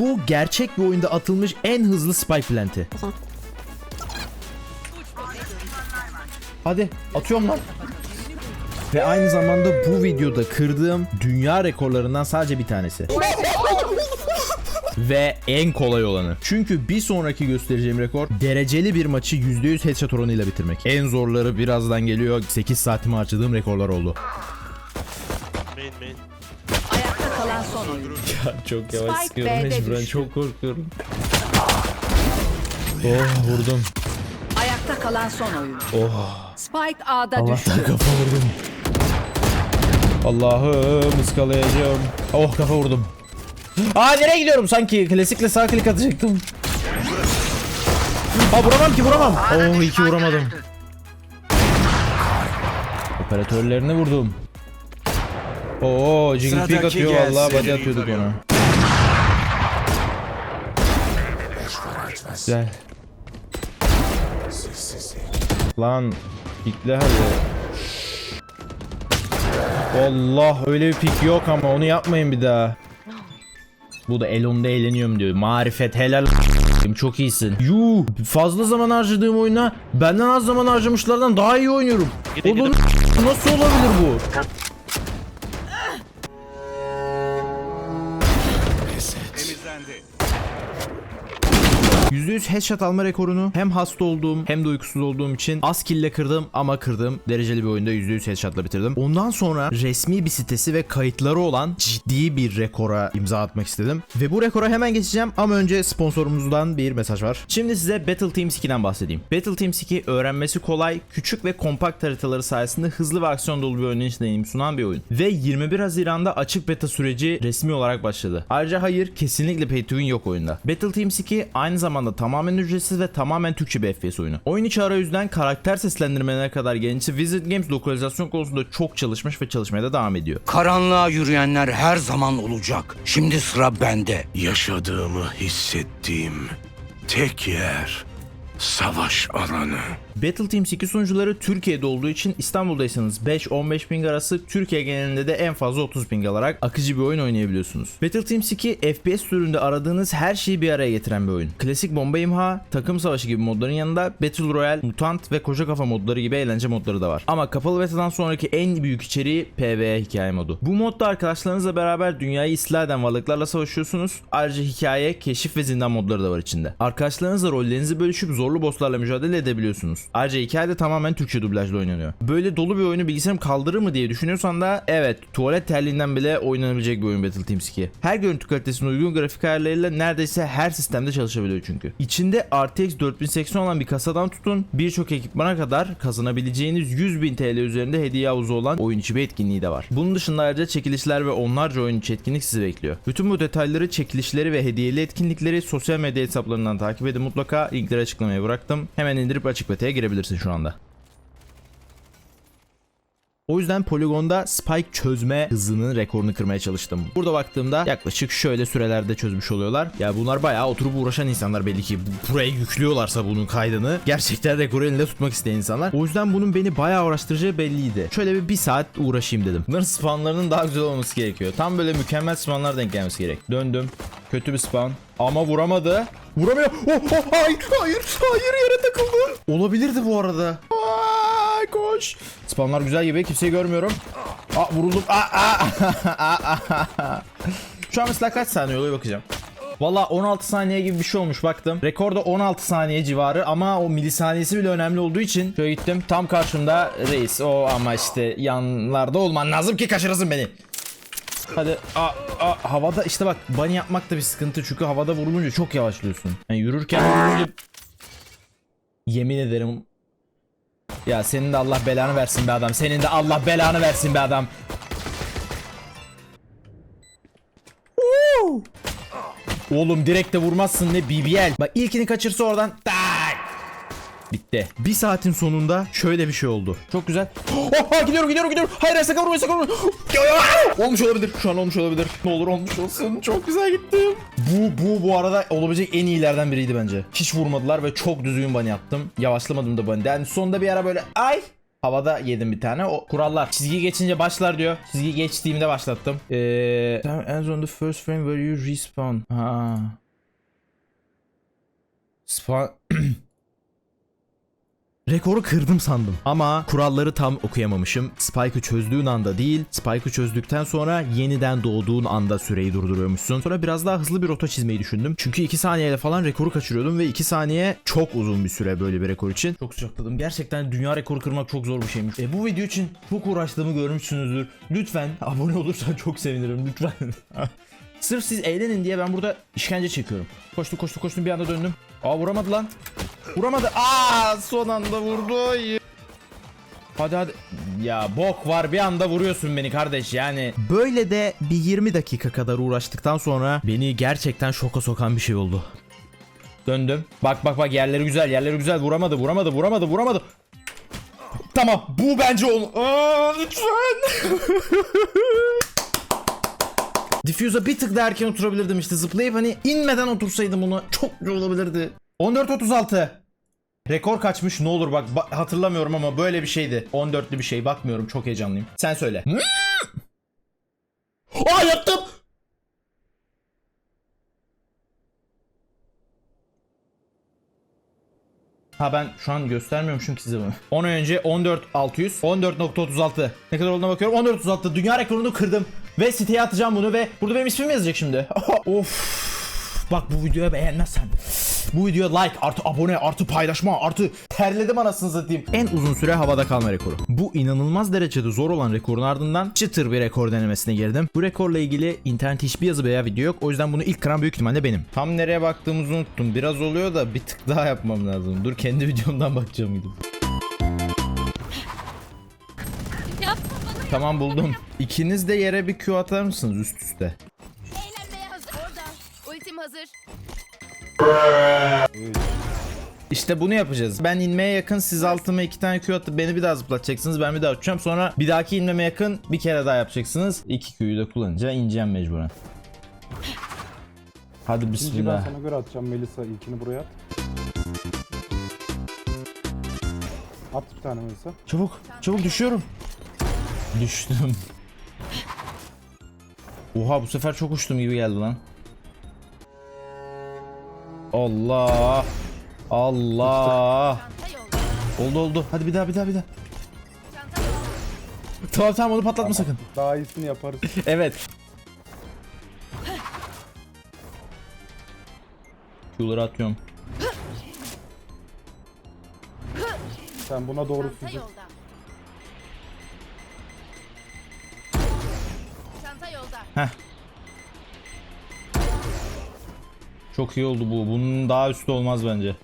Bu gerçek bir oyunda atılmış en hızlı spike plant'i. Hadi atıyorum lan. Ve aynı zamanda bu videoda kırdığım dünya rekorlarından sadece bir tanesi. Ve en kolay olanı. Çünkü bir sonraki göstereceğim rekor dereceli bir maçı %100 headshot oranıyla bitirmek. En zorları birazdan geliyor. 8 saatimi harcadığım rekorlar oldu. Oyuncu. çok yavaş Spike sıkıyorum, B'de mecburen, düştü. çok korkuyorum. Oh vurdum. Ayakta kalan son oyuncu. Oh. Spike A'da düştü. Allah'tan kafa vurdum. Allah'ım ıskalayacağım. Oh kafa vurdum. Aa nereye gidiyorum sanki? Klasikle sağ klik atacaktım. Aa vuramam ki vuramam. Oh iyi ki vuramadım. Operatörlerini vurdum. Oo jiggle peek atıyor vallahi body atıyorduk ona. Güzel. Lan pikle hadi. Allah öyle bir pik yok ama onu yapmayın bir daha. Bu da Elon'da eğleniyorum diyor. Marifet helal çok iyisin. Yuh fazla zaman harcadığım oyuna benden az zaman harcamışlardan daha iyi oynuyorum. Oğlum nasıl olabilir bu? %100 headshot alma rekorunu hem hasta olduğum hem de uykusuz olduğum için az kille kırdım ama kırdım. Dereceli bir oyunda %100 headshotla bitirdim. Ondan sonra resmi bir sitesi ve kayıtları olan ciddi bir rekora imza atmak istedim. Ve bu rekora hemen geçeceğim ama önce sponsorumuzdan bir mesaj var. Şimdi size Battle Teams 2'den bahsedeyim. Battle Teams 2 öğrenmesi kolay, küçük ve kompakt haritaları sayesinde hızlı ve aksiyon dolu bir oynayış deneyimi sunan bir oyun. Ve 21 Haziran'da açık beta süreci resmi olarak başladı. Ayrıca hayır kesinlikle pay to win yok oyunda. Battle Teams 2 aynı zamanda tamamen ücretsiz ve tamamen Türkçe bir FPS oyunu. Oyun içi arayüzden karakter seslendirmelerine kadar gelince Visit Games lokalizasyon konusunda çok çalışmış ve çalışmaya da devam ediyor. Karanlığa yürüyenler her zaman olacak. Şimdi sıra bende. Yaşadığımı hissettiğim tek yer savaş alanı. Battleteams 2 sunucuları Türkiye'de olduğu için İstanbul'daysanız 5-15 ping arası Türkiye genelinde de en fazla 30 ping alarak akıcı bir oyun oynayabiliyorsunuz. Battleteams 2 FPS türünde aradığınız her şeyi bir araya getiren bir oyun. Klasik bomba imha, takım savaşı gibi modların yanında Battle Royale, Mutant ve koca kafa modları gibi eğlence modları da var. Ama kapalı betadan sonraki en büyük içeriği PvE hikaye modu. Bu modda arkadaşlarınızla beraber dünyayı istila eden varlıklarla savaşıyorsunuz. Ayrıca hikaye, keşif ve zindan modları da var içinde. Arkadaşlarınızla rollerinizi bölüşüp zorlu bosslarla mücadele edebiliyorsunuz. Ayrıca hikaye de tamamen Türkçe dublajla oynanıyor. Böyle dolu bir oyunu bilgisayarım kaldırır mı diye düşünüyorsan da evet tuvalet terliğinden bile oynanabilecek bir oyun Battleteams 2. Her görüntü kalitesine uygun grafik ayarlarıyla neredeyse her sistemde çalışabiliyor çünkü. İçinde RTX 4080 olan bir kasadan tutun birçok ekipmana kadar kazanabileceğiniz 100.000 TL üzerinde hediye havuzu olan oyun içi bir etkinliği de var. Bunun dışında ayrıca çekilişler ve onlarca oyun içi etkinlik sizi bekliyor. Bütün bu detayları, çekilişleri ve hediyeli etkinlikleri sosyal medya hesaplarından takip edin mutlaka. Linkleri açıklamaya bıraktım. Hemen indirip açık beta'ya girebilirsin şu anda. O yüzden poligonda spike çözme hızının rekorunu kırmaya çalıştım. Burada baktığımda yaklaşık şöyle sürelerde çözmüş oluyorlar. Ya bunlar bayağı oturup uğraşan insanlar belli ki. Buraya yüklüyorlarsa bunun kaydını. Gerçekten rekoru elinde tutmak isteyen insanlar. O yüzden bunun beni bayağı uğraştıracağı belliydi. Şöyle bir, bir saat uğraşayım dedim. Bunların spawnlarının daha güzel olması gerekiyor. Tam böyle mükemmel spawnlar denk gelmesi gerek. Döndüm. Kötü bir spawn. Ama vuramadı. Vuramıyor. Oh, oh, hayır, hayır, hayır yere takıldı. Olabilirdi bu arada. Koş. Spawnlar güzel gibi. Kimseyi görmüyorum. Aa vuruldum. Aa. Şu an mesela kaç saniye oluyor bakacağım. Valla 16 saniye gibi bir şey olmuş baktım. Rekorda 16 saniye civarı ama o milisaniyesi bile önemli olduğu için şöyle gittim. Tam karşımda reis. O ama işte yanlarda olman lazım ki kaçırasın beni. Hadi aa, aa, havada işte bak bunny yapmak da bir sıkıntı çünkü havada vurulunca çok yavaşlıyorsun. Yani yürürken vurulunca yemin ederim ya senin de Allah belanı versin be adam. Senin de Allah belanı versin be adam. Oğlum direkt de vurmazsın ne BBL. Bak ilkini kaçırsa oradan tak. Bitti. Bir saatin sonunda şöyle bir şey oldu. Çok güzel. Oh, oh, gidiyorum gidiyorum gidiyorum. Hayır hayır sakın vurma sakın vurma. olmuş olabilir. Şu an olmuş olabilir. Ne olur olmuş olsun. Çok güzel gittim. Bu bu bu arada olabilecek en iyilerden biriydi bence. Hiç vurmadılar ve çok düzgün bunny yaptım. Yavaşlamadım da bunny. Yani sonunda bir ara böyle ay Havada yedim bir tane. O kurallar. Çizgi geçince başlar diyor. Çizgi geçtiğimde başlattım. Eee ends on the first frame where you respawn. Ha. Spawn Rekoru kırdım sandım. Ama kuralları tam okuyamamışım. Spike'ı çözdüğün anda değil, Spike'ı çözdükten sonra yeniden doğduğun anda süreyi durduruyormuşsun. Sonra biraz daha hızlı bir rota çizmeyi düşündüm. Çünkü 2 saniyede falan rekoru kaçırıyordum ve 2 saniye çok uzun bir süre böyle bir rekor için. Çok sıcakladım. Gerçekten dünya rekoru kırmak çok zor bir şeymiş. E, bu video için çok uğraştığımı görmüşsünüzdür. Lütfen abone olursan çok sevinirim lütfen. Sırf siz eğlenin diye ben burada işkence çekiyorum. Koştum koştum koştum bir anda döndüm. Aa vuramadı lan. Vuramadı. Aa son anda vurdu. Hadi hadi. Ya bok var bir anda vuruyorsun beni kardeş yani. Böyle de bir 20 dakika kadar uğraştıktan sonra beni gerçekten şoka sokan bir şey oldu. Döndüm. Bak bak bak yerleri güzel yerleri güzel vuramadı vuramadı vuramadı vuramadı. Tamam bu bence ol. Aa, lütfen. Diffuse'a bir tık daha erken oturabilirdim işte zıplayıp hani inmeden otursaydım ona çok güzel olabilirdi. 14.36 Rekor kaçmış ne olur bak ba- hatırlamıyorum ama böyle bir şeydi. 14'lü bir şey bakmıyorum çok heyecanlıyım. Sen söyle. Aa yaptım. Ha ben şu an göstermiyormuşum ki size bunu. 10 ay önce 14 600 14.36 ne kadar olduğuna bakıyorum 14.36 dünya rekorunu kırdım ve siteye atacağım bunu ve burada benim ismim yazacak şimdi. of bak bu videoyu beğenmezsen bu videoya like artı abone artı paylaşma artı terledim anasını satayım. En uzun süre havada kalma rekoru. Bu inanılmaz derecede zor olan rekorun ardından çıtır bir rekor denemesine girdim. Bu rekorla ilgili internet hiçbir yazı veya video yok. O yüzden bunu ilk kıran büyük ihtimalle benim. Tam nereye baktığımızı unuttum. Biraz oluyor da bir tık daha yapmam lazım. Dur kendi videomdan bakacağım gidip. Tamam buldum. İkiniz de yere bir Q atar mısınız üst üste? Eğlenmeye hazır. Orada. Ultim hazır. İşte bunu yapacağız. Ben inmeye yakın siz altıma iki tane Q atıp beni bir daha zıplatacaksınız. Ben bir daha uçacağım. Sonra bir dahaki inmeme yakın bir kere daha yapacaksınız. İki Q'yu da kullanınca ineceğim mecburen. Hadi İkinci ben bismillah. sana göre atacağım Melisa. İlkini buraya at. At bir tane Melisa. Çabuk, çabuk düşüyorum. Düştüm. Oha bu sefer çok uçtum gibi geldi lan. Allah. Allah. Oldu oldu. Hadi bir daha bir daha bir daha. Tamam tamam onu patlatma sakın. Daha iyisini yaparız. Evet. Q'ları atıyorum. Sen buna doğru Çanta süzül. Heh. Çok iyi oldu bu. Bunun daha üstü olmaz bence.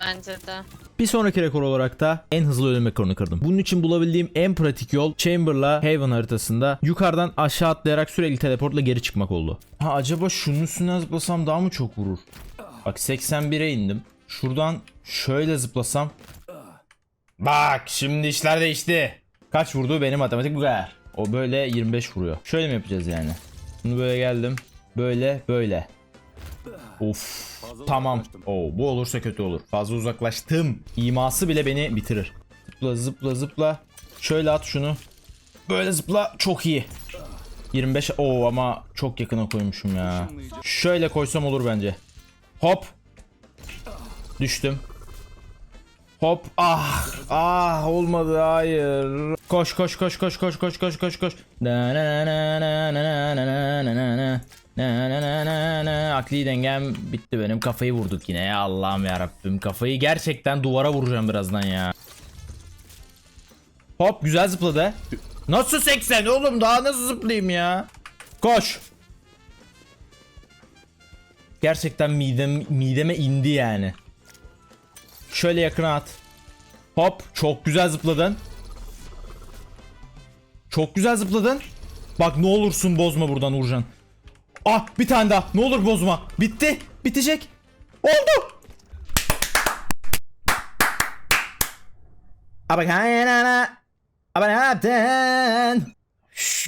Bence de. Bir sonraki rekor olarak da en hızlı ölüm rekorunu kırdım. Bunun için bulabildiğim en pratik yol Chamber'la Haven haritasında yukarıdan aşağı atlayarak sürekli teleportla geri çıkmak oldu. Ha acaba şunun üstüne zıplasam daha mı çok vurur? Bak 81'e indim. Şuradan şöyle zıplasam. Bak şimdi işler değişti. Kaç vurdu benim matematik bu kadar. O böyle 25 vuruyor. Şöyle mi yapacağız yani? Bunu böyle geldim. Böyle böyle. Of. Tamam. Oo, bu olursa kötü olur. Fazla uzaklaştım. İması bile beni bitirir. Zıpla zıpla zıpla. Şöyle at şunu. Böyle zıpla. Çok iyi. 25. Oo ama çok yakına koymuşum ya. Şöyle koysam olur bence. Hop. Düştüm. Hop. Ah. Ah olmadı. Hayır. Koş koş koş koş koş koş koş koş koş. Ne ne ne ne ne. Akli dengem bitti benim. Kafayı vurduk yine ya Allah'ım ya Rabbim. Kafayı gerçekten duvara vuracağım birazdan ya. Hop güzel zıpladı. Nasıl 80 oğlum daha nasıl zıplayayım ya? Koş. Gerçekten midem, mideme indi yani. Şöyle yakına at. Hop çok güzel zıpladın. Çok güzel zıpladın. Bak ne olursun bozma buradan Urcan. Ah bir tane daha. Ne olur bozma. Bitti. Bitecek. Oldu. Abi kanana.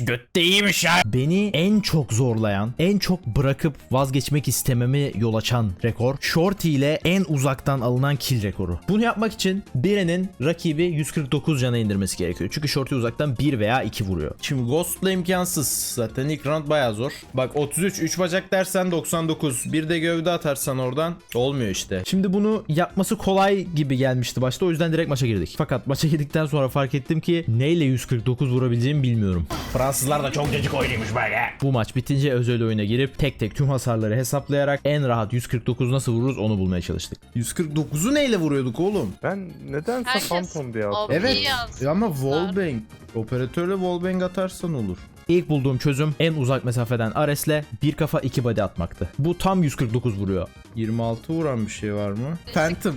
Götte iyiymiş ya. Beni en çok zorlayan, en çok bırakıp vazgeçmek istememi yol açan rekor. Shorty ile en uzaktan alınan kill rekoru. Bunu yapmak için birinin rakibi 149 cana indirmesi gerekiyor. Çünkü Shorty uzaktan 1 veya 2 vuruyor. Şimdi Ghost'la imkansız. Zaten ilk round bayağı zor. Bak 33, 3 bacak dersen 99. Bir de gövde atarsan oradan olmuyor işte. Şimdi bunu yapması kolay gibi gelmişti başta. O yüzden direkt maça girdik. Fakat maça girdikten sonra fark ettim ki neyle 149 vurabileceğimi bilmiyorum. Fransızlar da çok gecik oynuyormuş böyle. Bu maç bitince özel oyuna girip tek tek tüm hasarları hesaplayarak en rahat 149 nasıl vururuz onu bulmaya çalıştık. 149'u neyle vuruyorduk oğlum? Ben nedense Herkes Phantom diye o- hatırlıyorum. Evet yazmışlar. ama wallbang. Operatörle wallbang atarsan olur. İlk bulduğum çözüm en uzak mesafeden Ares'le bir kafa iki body atmaktı. Bu tam 149 vuruyor. 26 vuran bir şey var mı? Phantom.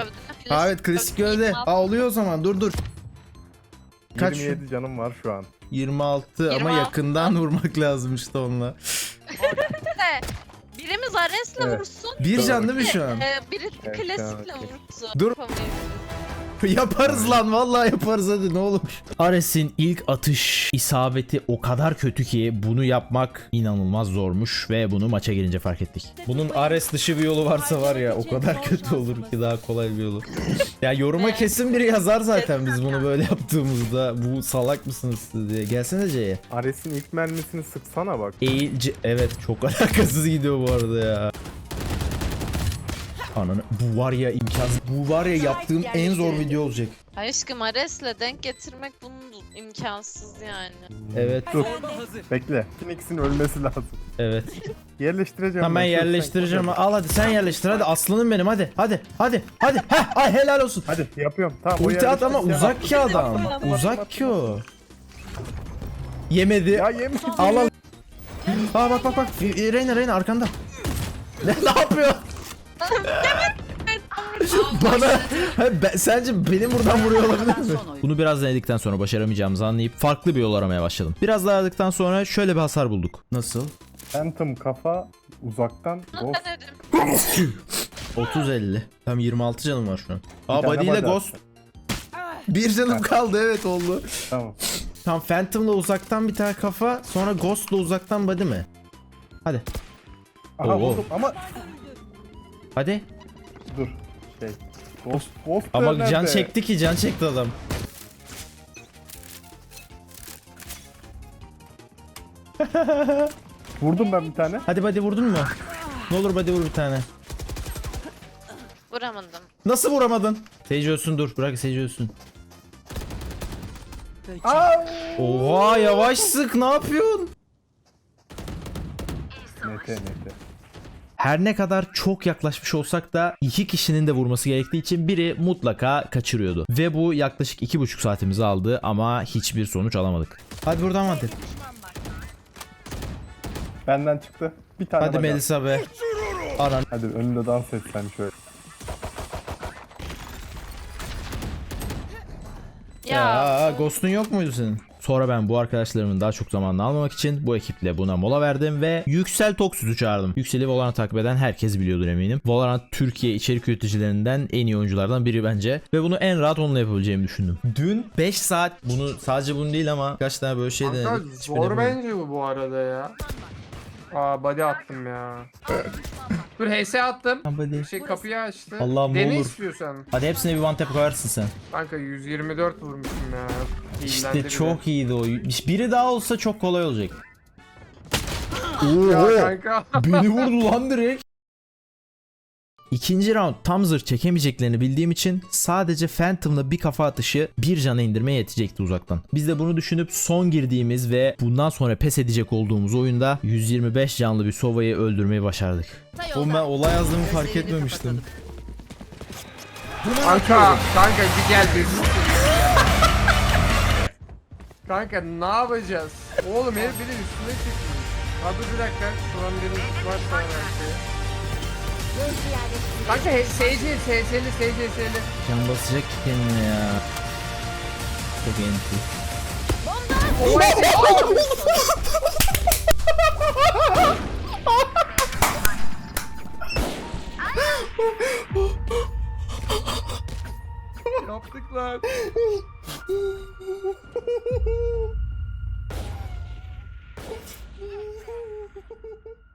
Ha, evet klasik gövde. Aa oluyor o zaman dur dur. Kaç? 27 canım var şu an. 26 ama 26. yakından vurmak lazım işte onunla. Birimiz Ares'le Evet. vursun. Bir can değil mi şu an? Ee, biri Evet, klasikle okey. vursun. Dur. Yapamıyorum. yaparız lan vallahi yaparız hadi ne olur. Ares'in ilk atış isabeti o kadar kötü ki bunu yapmak inanılmaz zormuş ve bunu maça girince fark ettik. Bunun Ares dışı bir yolu varsa var ya o kadar kötü olur ki daha kolay bir yolu. ya yoruma kesin biri yazar zaten biz bunu böyle yaptığımızda bu salak mısınız siz diye. Gelsene C'ye. Ares'in ilk mermisini sıksana bak. Eğil C- evet çok alakasız gidiyor bu arada ya. Ananı bu var ya imkansız. Bu var ya yaptığım en zor video olacak. Aşkım Ares'le denk getirmek bunun imkansız yani. Evet Dur. Bekle. Phoenix'in ölmesi lazım. evet. Yerleştireceğim. Tamam ben Dur, sen- yerleştireceğim. Al hadi sen yerleştir hadi aslanım benim hadi. Hadi hadi hadi. Heh ay helal olsun. Hadi yapıyorum. Tamam Ulti at ama uzak ki adam. Uzak ki o. Yemedi. Ya yemin Al al. Aa bak bak bak. Reyna Reyna arkanda. Ne, ne yapıyor? Bana Ha, ben- sence benim buradan vuruyor olabilir mi? Bunu biraz denedikten sonra başaramayacağımızı anlayıp farklı bir yol aramaya başladım. Biraz daha aradıktan sonra şöyle bir hasar bulduk. Nasıl? Phantom kafa uzaktan Ghost. Denedim. 30-50. Tam 26 canım var şu an. Aa tane body ile body ghost. Bir canım kaldı evet oldu. Tamam. Tam Phantom'la uzaktan bir tane kafa sonra Ghost'la uzaktan body mi? Hadi. Aha Oo. buldum ama Hadi. dur. Şey. Ghost. Ghost Ama nerede? can çekti ki can çekti adam. Vurdum ben bir tane. Hadi body vurdun mu? Ne olur body vur bir tane. Vuramadım. Nasıl vuramadın? Sage ölsün dur. Bırak Sage ölsün. Oha yavaş sık ne yapıyorsun? Nete nete. Her ne kadar çok yaklaşmış olsak da iki kişinin de vurması gerektiği için biri mutlaka kaçırıyordu. Ve bu yaklaşık iki buçuk saatimizi aldı ama hiçbir sonuç alamadık. Hadi buradan hadi. Benden çıktı. Bir tane Hadi bacak. Melisa be. Anan. Hadi önünde dans et sen şöyle. Ya, Ya Ghost'un yok muydu senin? Sonra ben bu arkadaşlarımın daha çok zamanını almamak için bu ekiple buna mola verdim ve Yüksel Toksüz'ü çağırdım. Yüksel'i Valorant takip eden herkes biliyordur eminim. Valorant Türkiye içerik üreticilerinden en iyi oyunculardan biri bence. Ve bunu en rahat onunla yapabileceğimi düşündüm. Dün 5 saat bunu sadece bunu değil ama kaç tane böyle şey Kanka. Hiçbirini zor bence bu bu arada ya. Aa body attım ya. Dur HS attım. Değil. Şey kapıyı açtı. Allah'ım ne Dene olur. istiyorsan. Hadi hepsine bir one tap koyarsın sen. Kanka 124 vurmuşum ya. İşte çok iyiydi o. Biri daha olsa çok kolay olacak. Oo, kanka. beni vurdu lan direkt. İkinci round tam zırh çekemeyeceklerini bildiğim için sadece Phantom'la bir kafa atışı bir cana indirmeye yetecekti uzaktan. Biz de bunu düşünüp son girdiğimiz ve bundan sonra pes edecek olduğumuz oyunda 125 canlı bir Sova'yı öldürmeyi başardık. Oğlum ben olay yazdığımı fark etmemiştim. Kanka. Kanka bir gel bir. Kanka ne yapacağız? Oğlum herif biri üstüne çıkmış. Abi bir dakika. Şu an benim var sana belki. Kanka he- SC, SC'li, SC'li. Can basacak ki kendine ya. Çok enti. Yaptık lan. Ha ha ha ha!